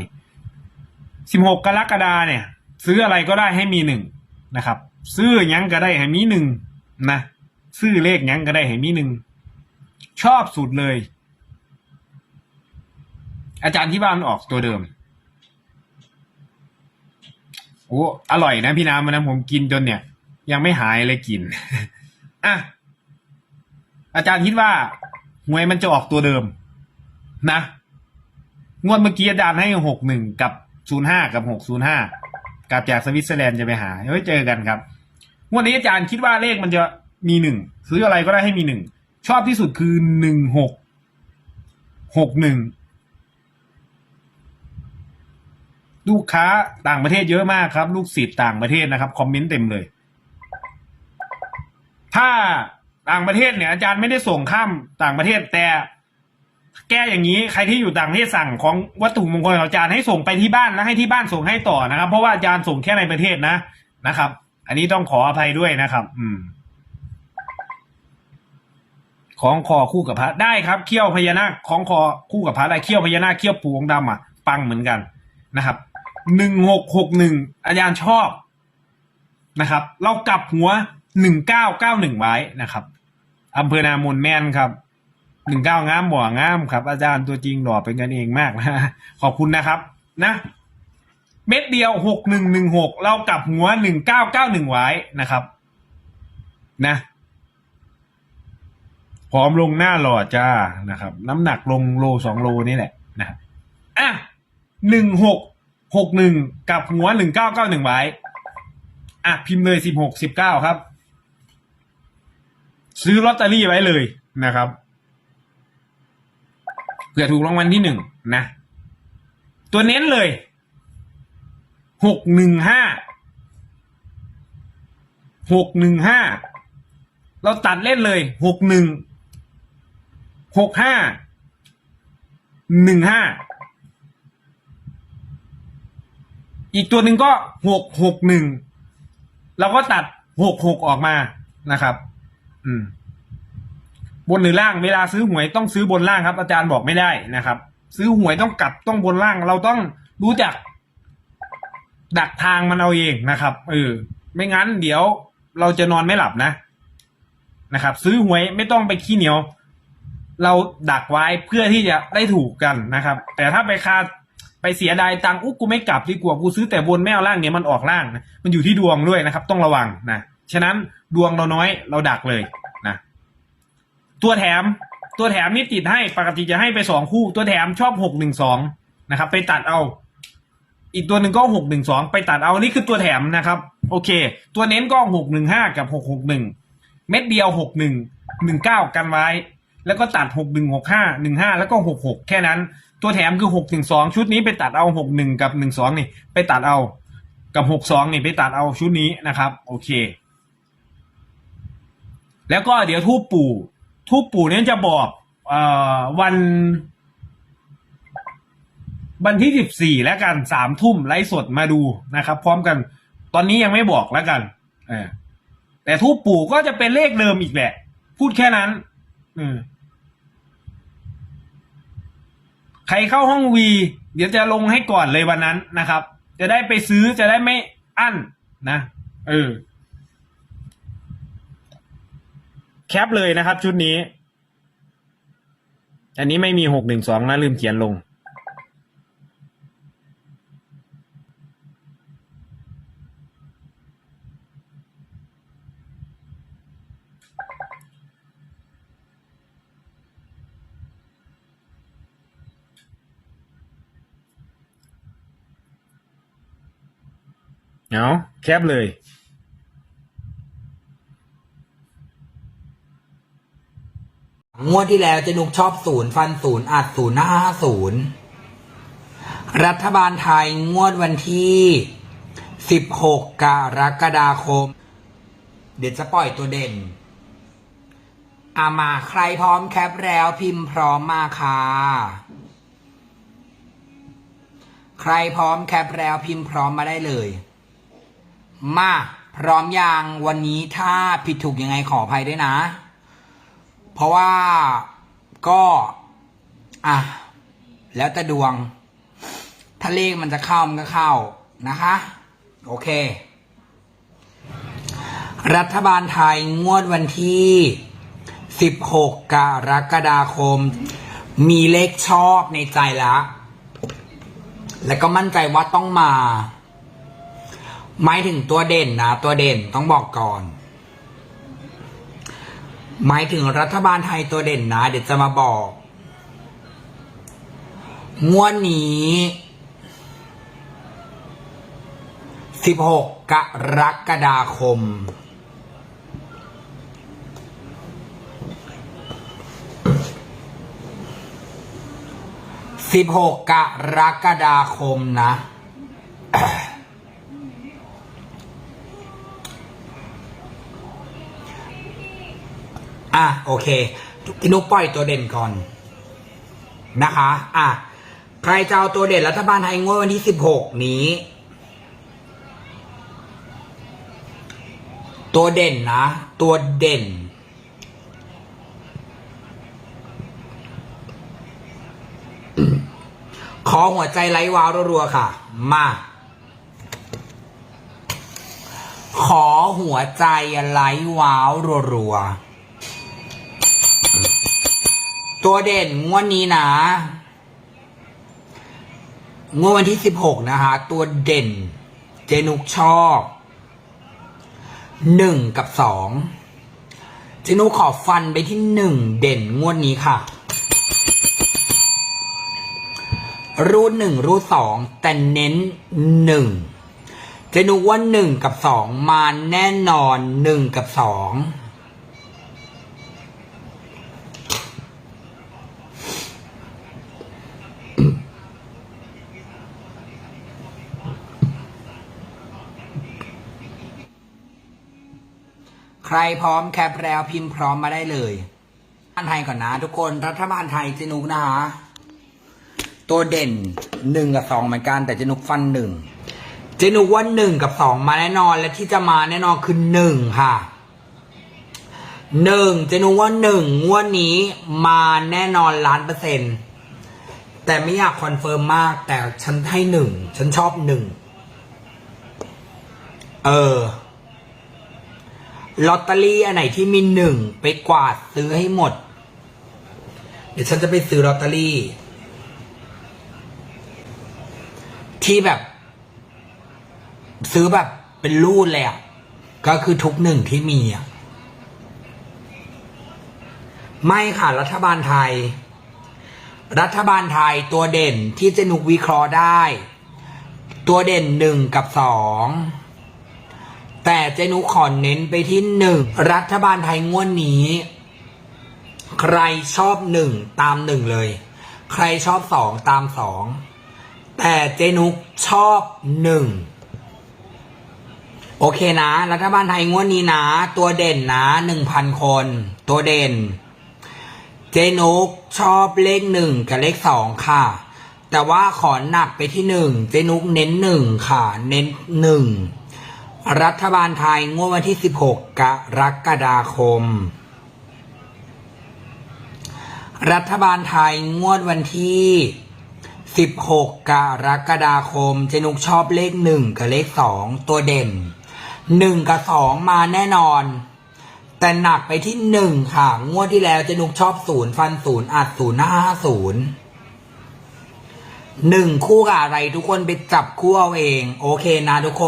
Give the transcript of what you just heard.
นี่สิบหกกรกฎาเนี่ย ซื้ออะไรก็ได้ให้มีหนึ่งนะครับ ซื้อยังก็ได้ให้มีหนึ่งนะซื้อเลขยังก็ได้ให้มีหนึ่งชอบสุดเลย อาจารย์ที่บ้านออกตัวเดิมโอ้อร่อยนะพี่น้ำวันนั้นผมกินจนเนี่ย ยังไม่หายเลยกินอะอาจารย์คิดว่าหวยมันจะออกตัวเดิม นะ งวดเมื่อกี้อาจารย์ให้หกหนึ่งกับศูนย์ห้ากับหกศูนย์ห้ากลับจากสวิตเซอร์แลนด์จะไปหาเฮ้ยเจอกันครับงวดนี้อาจารย์คิดว่าเลขมันจะมีหนึ่งซื้ออะไรก็ได้ให้มีหนึ่งชอบที่สุดคือหนึ่งหกหกหนึ่งลูกค้าต่างประเทศเยอะมากครับ ลูกศิษย์ต่างประเทศนะครับ คอมเมนต์เต็มเลย ถ้าต่างประเทศเนี่ยอาจารย์ไม่ได้ส่งข้ามต่างประเทศแต่ แก้อย่างนี้ใครที่อยู่ต่างประเทศสั่งของวัตถุมงคลของอาจารย์ให้ส่งไปที่บ้านแล้วให้ที่บ้านส่งให้ต่อนะครับ เพราะว่าอาจารย์ส่งแค่ในประเทศนะนะครับ อันนี้ต้องขออภัยด้วยนะครับ อืม ของคอคู่กับพระได้ครับเขี้ยวพญานาคของคอคู่กับพระได้เขี้ยวพญานาคเขี้ยวปูองดำอะปังเหมือนกันนะครับหนึ่งหกหกหนึ่งอาจารย์ชอบนะครับ เรากลับหัวหนึ่งเก้าเก้าหนึ่งไว้นะครับอำเภอนามนแม่นครับ หนึ่งเก้างามบ่งามครับ อาจารย์ตัวจริงหล่อเป็นกันเองมากนะขอบคุณนะครับ นะ เม็ดเดียวหกหนึ่งหนึ่งหกเรากลับหัวหนึ่งเก้าเก้าหนึ่งไว้นะครับ นะผอมลงหน้าหล่อจ้านะครับ น้ำหนักลงโลสองโลนี่แหละนะอะหนึ่งหกหกหนึ่งกับหัวหนึ่งเก้าเก้าหนึ่งไว้อะพิมพ์เลยสิบหกสิบเก้าครับ ซื้อลอตเตอรี่ไว้เลยนะครับ เผื่อถูกรางวัลที่หนึ่งนะ ตัวเน้นเลยหกหนึ่งห้าหกหนึ่งห้าเราตัดเล่นเลยหกหนึ่งหกห้าหนึ่งห้าอีกตัวหนึ่งก็หกหกหนึ่งเราก็ตัดหกหกออกมานะครับ อืม บนหรือล่างเวลาซื้อหวยต้องซื้อบนล่างครับ อาจารย์บอกไม่ได้นะครับ ซื้อหวยต้องกลับต้องบนล่าง เราต้องรู้จัก ดักทางมันเอาเองนะครับเออไม่งั้นเดี๋ยวเราจะนอนไม่หลับนะนะครับ ซื้อหวยไม่ต้องไปขี้เหนียว เราดักไว้เพื่อที่จะได้ถูกกันนะครับ แต่ถ้าไปคาไปเสียดายตังอุ๊กูไม่กลับดีกว่ากูซื้อแต่บนไม่เอาล่างเนี่ยมันออกล่างนะมันอยู่ที่ดวงด้วยนะครับ ต้องระวังนะฉะนั้นดวงเราน้อยเราดักเลย ตัวแถมตัวแถมนี่ติดให้ปกติจะให้ไปสองคู่ ตัวแถมชอบหกหนึ่งสองนะครับ ไปตัดเอา อีกตัวหนึ่งก็หกหนึ่งสองไปตัดเอานี่คือตัวแถมนะครับ โอเค ตัวเน้นก็หกหนึ่งห้ากับหกหกหนึ่งเม็ดเดียวหกหนึ่งหนึ่งเก้ากันไว้ แล้วก็ตัดหกหนึ่งหกห้าหนึ่งห้าแล้วก็หกหกแค่นั้น ตัวแถมคือหกหนึ่งสองชุดนี้ไปตัดเอาหกหนึ่งกับหนึ่งสองนี่ ไปตัดเอา กับหกสองนี่ไปตัดเอาชุดนี้นะครับ โอเค แล้วก็เดี๋ยวทูปปู่ ทูปปู่เนี่ยจะบอกอวันวันที่สิบสี่แล้วกันสามทุ่มไลฟ์สดมาดูนะครับ พร้อมกัน ตอนนี้ยังไม่บอกแล้วกันอแต่ทูปปู่ก็จะเป็นเลขเดิมอีกแหละ พูดแค่นั้นใครเข้าห้องวีเดี๋ยวจะลงให้ก่อนเลยวันนั้นนะครับ จะได้ไปซื้อจะได้ไม่อั้นนะเออ แคปเลยนะครับ ชุดนี้ อันนี้ไม่มีหกหนึ่งสองนะลืมเขียนลง เอาแคปเลย งวดที่แล้วเจะนุกชอบศูนย์ฟันศูนย์อัดศูนย์หน้าศูนย์รัฐบาลไทยงวดวันที่สิบหกรกฎาคม เดี๋ยวจะปล่อยตัวเด่น อามาใครพร้อมแคปแล้วพิมพ์พร้อมมาค่ะ ใครพร้อมแคปแล้วพิมพ์พร้อมมาได้เลย มาพร้อมยังวันนี้ถ้าผิดถูกยังไงขออภัยด้วยนะ เพราะว่าก็อะแล้วแต่ดวง ถ้าเลขมันจะเข้ามันก็เข้านะคะ โอเค รัฐบาลไทยงวดวันที่ 16 กรกฎาคม มีเลขชอบในใจแล้ว แล้วก็มั่นใจว่าต้องมาหมายถึงตัวเด่นนะ ตัวเด่นต้องบอกก่อน หมายถึงรัฐบาลไทยตัวเด่นนะ เดี๋ยวจะมาบอก งวดนี้ 16 กรกฎาคม 16 กรกฎาคมนะ อะโอเคพี่นุกปล่อยตัวเด่นก่อนนะคะ อะใครจะเอาตัวเด่นรัฐบาลไทยงวดวันที่16นี้ ตัวเด่นนะ ตัวเด่น ขอหัวใจไร้วาวรัวๆค่ะ มา ขอหัวใจไร้วาวรัวๆ ตัวเด่นงวดนี้นะงวดวันที่สิบหกนะคะตัวเด่น เจนุกชอบหนึ่งกับสองเจนุกขอฟันไปที่หนึ่งเด่นงวดนี้ค่ะ รูดหนึ่งรูดสองแต่เน้นหนึ่งเจนุกว่าหนึ่งกับสองมาแน่นอนหนึ่งกับสอง ใครพร้อมแคปแล้วพิมพ์พร้อมมาได้เลยรัฐบาลไทยก่อนนะ ทุกคนรัฐบาลไทยเจนุกนะคะตัวเด่นหนึ่งกับสองเหมือนกัน แต่เจนุกฟันหนึ่งเจนุกว่าหนึ่งกับสองมาแน่นอน และที่จะมาแน่นอนคือหนึ่งค่ะหนึ่งเจนุกว่าหนึ่งงวดนี้มาแน่นอนล้านเปอร์เซ็นต์แต่ไม่อยากคอนเฟิร์มมาก แต่ฉันให้หนึ่งฉันชอบหนึ่งเออ ลอตเตอรี่อันไหนที่มีหนึ่งไปกวาดซื้อให้หมด เดี๋ยวฉันจะไปซื้อลอตเตอรี่ ที่แบบ ซื้อแบบเป็นรูดเลยอะก็คือทุกหนึ่งที่มีอะไม่ค่ะ รัฐบาลไทย รัฐบาลไทยตัวเด่นที่เจนุกวิเคราะห์ได้ ตัวเด่นหนึ่งกับสอง แต่เจนุขอเน้นไปที่หนึ่งรัฐบาลไทยงวดนี้ ใครชอบหนึ่งตามหนึ่งเลย ใครชอบสองตามสองแต่เจนุกชอบหนึ่งโอเคนะ รัฐบาลไทยงวดนี้นะ ตัวเด่นนะหนึ่งพันคน ตัวเด่น เจนุกชอบเลขหนึ่งกับเลขสองค่ะ แต่ว่าขอหนักไปที่หนึ่งเจนุกเน้นหนึ่งค่ะ เน้นหนึ่ง รัฐบาลไทยงวดวันที่ 16 กรกฎาคม รัฐบาลไทยงวดวันที่ 16 กรกฎาคม เจนุกชอบเลขหนึ่งกับเลขสองตัวเด่นหนึ่งกับสองมาแน่นอน แต่หนักไปที่หนึ่งค่ะ งวดที่แล้วเจนุกชอบศูนย์ฟันศูนย์อัดศูนย์ห้าศูนย์หนึ่งคู่กับอะไรทุกคนไปจับคู่เอาเอง โอเคนะทุกคน